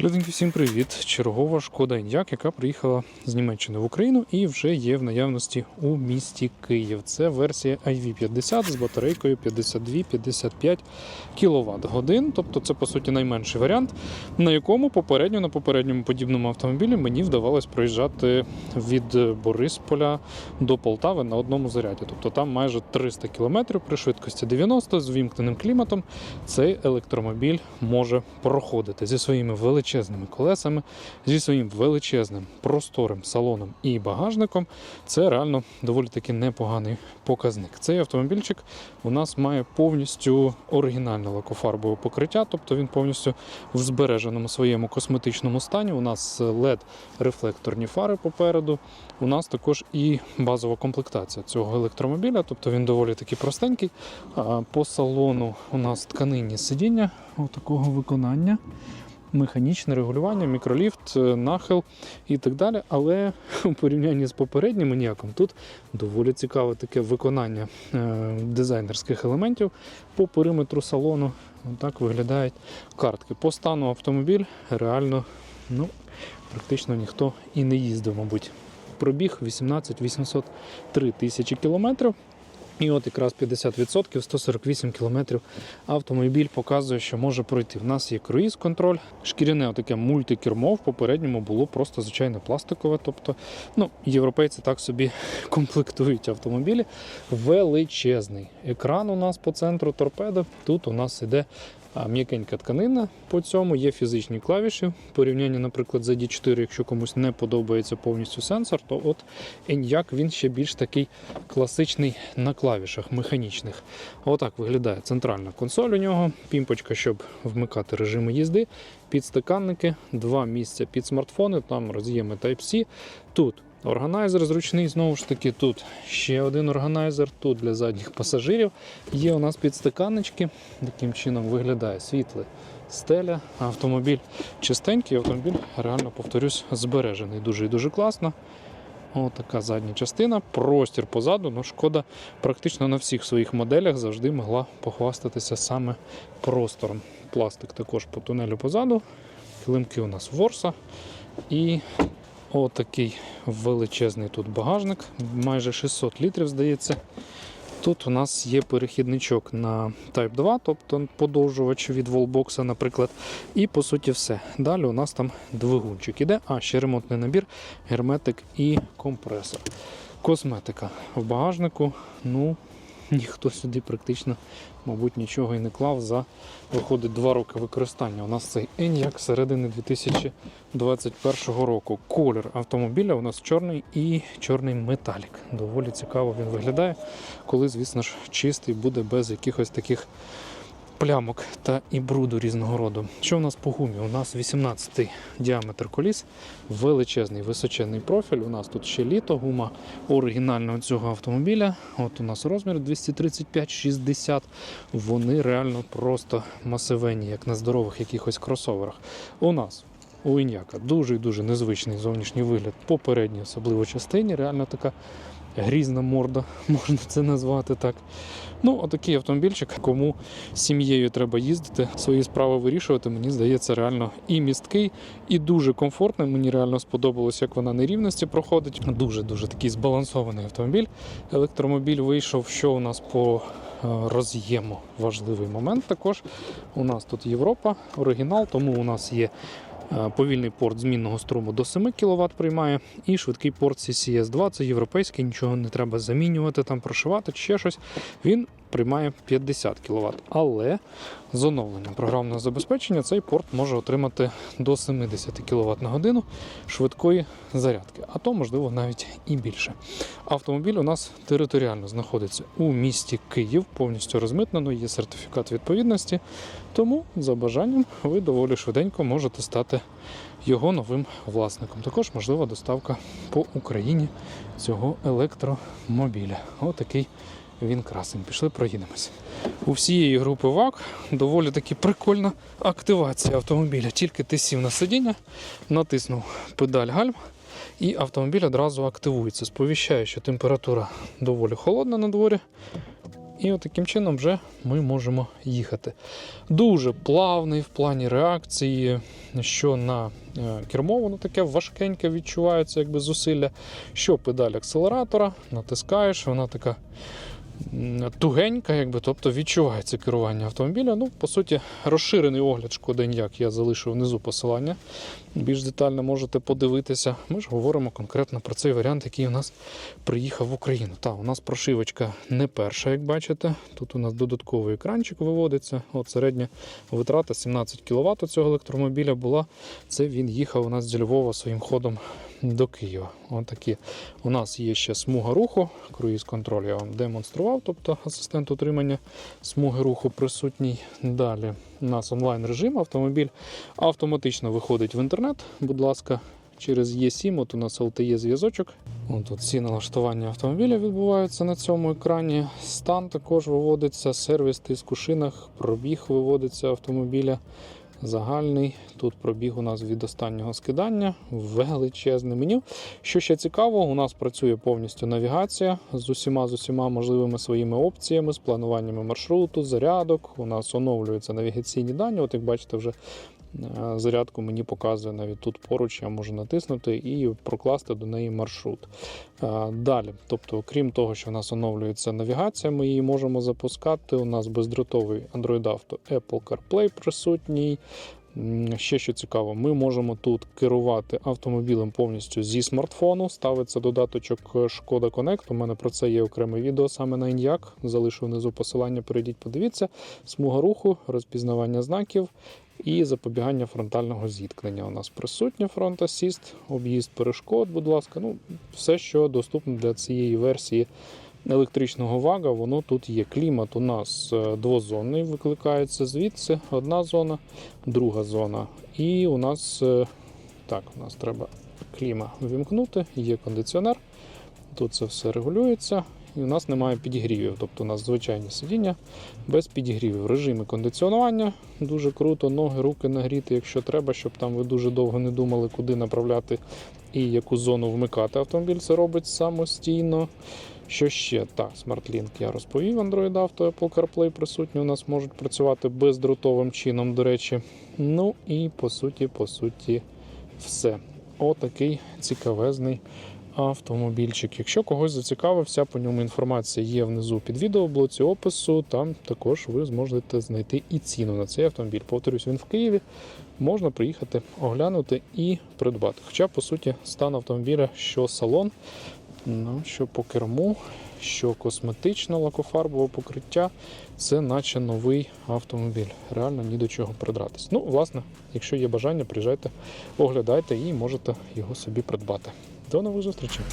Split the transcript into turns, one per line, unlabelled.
Люденьки, всім привіт! Чергова шкода Іньяк, яка приїхала з Німеччини в Україну і вже є в наявності у місті Київ. Це версія IV50 з батарейкою 52-55 кВт годин. Тобто це по суті найменший варіант, на якому попередньо на попередньому подібному автомобілі мені вдавалось проїжджати від Борисполя до Полтави на одному заряді. Тобто там майже 300 км при швидкості 90 з вімкненим кліматом. Цей електромобіль може проходити зі своїми величезними колесами, зі своїм величезним просторим салоном і багажником. Це реально доволі таки непоганий показник. Цей автомобільчик у нас має повністю оригінальне лакофарбове покриття, тобто він повністю в збереженому своєму косметичному стані. У нас led рефлекторні фари попереду. У нас також і базова комплектація цього електромобіля, тобто він доволі таки простенький. По салону у нас тканинні сидіння такого виконання. Механічне регулювання, мікроліфт, е, нахил і так далі. Але у порівнянні з попереднім маніаком тут доволі цікаве таке виконання е, дизайнерських елементів по периметру салону. Так виглядають картки. По стану автомобіль реально ну, практично ніхто і не їздив, мабуть. Пробіг 18 803 тисячі кілометрів. І от якраз 50%, 148 км автомобіль показує, що може пройти. В нас є круїз-контроль, шкіряне таке мультикермо. В попередньому було просто звичайне пластикове. Тобто, ну, європейці так собі комплектують автомобілі. Величезний екран у нас по центру торпеда. Тут у нас іде м'якенька тканина по цьому, є фізичні клавіші. В порівнянні, наприклад, з D4, якщо комусь не подобається повністю сенсор, то от Enyaq він ще більш такий класичний на клавішах механічних. Отак виглядає центральна консоль у нього, пімпочка, щоб вмикати режими їзди, підстаканники, два місця під смартфони, там роз'єми Type-C. Тут Органайзер зручний, знову ж таки, тут ще один органайзер, тут для задніх пасажирів. Є у нас підстаканнички. Таким чином виглядає світле стеля. Автомобіль чистенький, автомобіль, реально повторюсь, збережений. Дуже і дуже класно. Ось така задня частина, простір позаду. Ну, шкода, практично на всіх своїх моделях завжди могла похвастатися саме простором. Пластик також по тунелю позаду. Килимки у нас ворса. І Отакий величезний тут багажник, майже 600 літрів, здається. Тут у нас є перехідничок на Type 2, тобто подовжувач від Wallbox, наприклад. І по суті все. Далі у нас там двигунчик іде, а ще ремонтний набір, герметик і компресор. Косметика в багажнику. Ну, ніхто сюди практично, мабуть, нічого і не клав за виходить два роки використання. У нас цей Enyaq середини 2021 року. Колір автомобіля у нас чорний і чорний металік. Доволі цікаво він виглядає, коли, звісно ж, чистий буде без якихось таких. Плямок та і бруду різного роду. Що у нас по гумі? У нас 18 діаметр коліс, величезний височенний профіль. У нас тут ще літо, гума оригінального цього автомобіля. От у нас розмір 235-60. Вони реально просто масивенні, як на здорових якихось кросоверах. У нас у Іняка дуже і дуже незвичний зовнішній вигляд по передній, особливо частині. Реально така грізна морда, можна це назвати так. Ну, отакий автомобільчик, кому з сім'єю треба їздити, свої справи вирішувати, мені здається, реально і місткий, і дуже комфортний. Мені реально сподобалось, як вона на рівності проходить. Дуже-дуже такий збалансований автомобіль. Електромобіль вийшов, що у нас по е, роз'єму важливий момент. Також у нас тут Європа, оригінал, тому у нас є Повільний порт змінного струму до 7 кВт приймає, і швидкий порт CCS2, це європейський, нічого не треба замінювати, там прошивати чи ще щось. Він приймає 50 кВт. Але з оновленням програмного забезпечення цей порт може отримати до 70 кВт на годину швидкої зарядки, а то, можливо, навіть і більше. Автомобіль у нас територіально знаходиться у місті Київ, повністю розмитнено, є сертифікат відповідності. Тому, за бажанням, ви доволі швиденько можете стати його новим власником. Також можлива доставка по Україні цього електромобіля. Отакий він красень. Пішли, проїдемося. У всієї групи ВАК доволі таки прикольна активація автомобіля. Тільки ти сів на сидіння, натиснув педаль гальм. І автомобіль одразу активується. Сповіщає, що температура доволі холодна на дворі. І от таким чином вже ми можемо їхати. Дуже плавний в плані реакції, що на е, кермо воно таке важкеньке відчувається, якби зусилля. Що педаль акселератора, натискаєш, вона така тугенька, якби, тобто відчувається керування автомобіля. Ну, по суті, розширений огляд шкода Enyaq я залишив внизу посилання. Більш детально можете подивитися. Ми ж говоримо конкретно про цей варіант, який у нас приїхав в Україну. Та, у нас прошивочка не перша, як бачите. Тут у нас додатковий екранчик виводиться. От середня витрата 17 кВт у цього електромобіля була. Це він їхав у нас з Львова своїм ходом до Києва. От такі. У нас є ще смуга руху, круїз контроль я вам демонстрував, тобто асистент утримання смуги руху присутній. Далі у нас онлайн режим, автомобіль автоматично виходить в інтернет. Будь ласка, через E7, от у нас LTE зв'язочок. От тут всі налаштування автомобіля відбуваються на цьому екрані. Стан також виводиться, сервіс тиск у шинах, пробіг виводиться автомобіля. Загальний тут пробіг у нас від останнього скидання, величезне меню. Що ще цікаво, у нас працює повністю навігація з усіма з усіма можливими своїми опціями, з плануваннями маршруту, зарядок. У нас оновлюються навігаційні дані. От як бачите, вже зарядку мені показує навіть тут поруч. Я можу натиснути і прокласти до неї маршрут. Е, Далі, тобто, крім того, що у нас оновлюється навігація, ми її можемо запускати. У нас бездротовий Android Auto, Apple CarPlay присутній. Ще що цікаво, ми можемо тут керувати автомобілем повністю зі смартфону. Ставиться додаточок Шкода Connect. У мене про це є окреме відео саме на Enyaq. Залишу внизу посилання. Перейдіть, подивіться. Смуга руху, розпізнавання знаків і запобігання фронтального зіткнення. У нас присутня фронт асіст, об'їзд перешкод, будь ласка. Ну, все, що доступно для цієї версії електричного вага, воно тут є. Клімат у нас е, двозонний, викликається звідси. Одна зона, друга зона. І у нас е, так, у нас треба кліма вімкнути, є кондиціонер. Тут це все регулюється. І у нас немає підігрівів, тобто у нас звичайні сидіння без підігрівів. Режими кондиціонування дуже круто, ноги, руки нагріти, якщо треба, щоб там ви дуже довго не думали, куди направляти і яку зону вмикати. Автомобіль це робить самостійно. Що ще? Так, SmartLink я розповів. Android Auto, Apple CarPlay присутні у нас можуть працювати бездротовим чином, до речі. Ну і по суті, по суті, все. Отакий цікавезний автомобільчик. Якщо когось зацікавив, вся по ньому інформація є внизу під відео в блоці опису. Там також ви зможете знайти і ціну на цей автомобіль. Повторюсь, він в Києві. Можна приїхати оглянути і придбати. Хоча, по суті, стан автомобіля, що салон, ну, що по керму, що косметичне лакофарбове покриття, це наче новий автомобіль. Реально ні до чого придратись. Ну, власне, якщо є бажання, приїжджайте, оглядайте і можете його собі придбати. До нових зустрічей!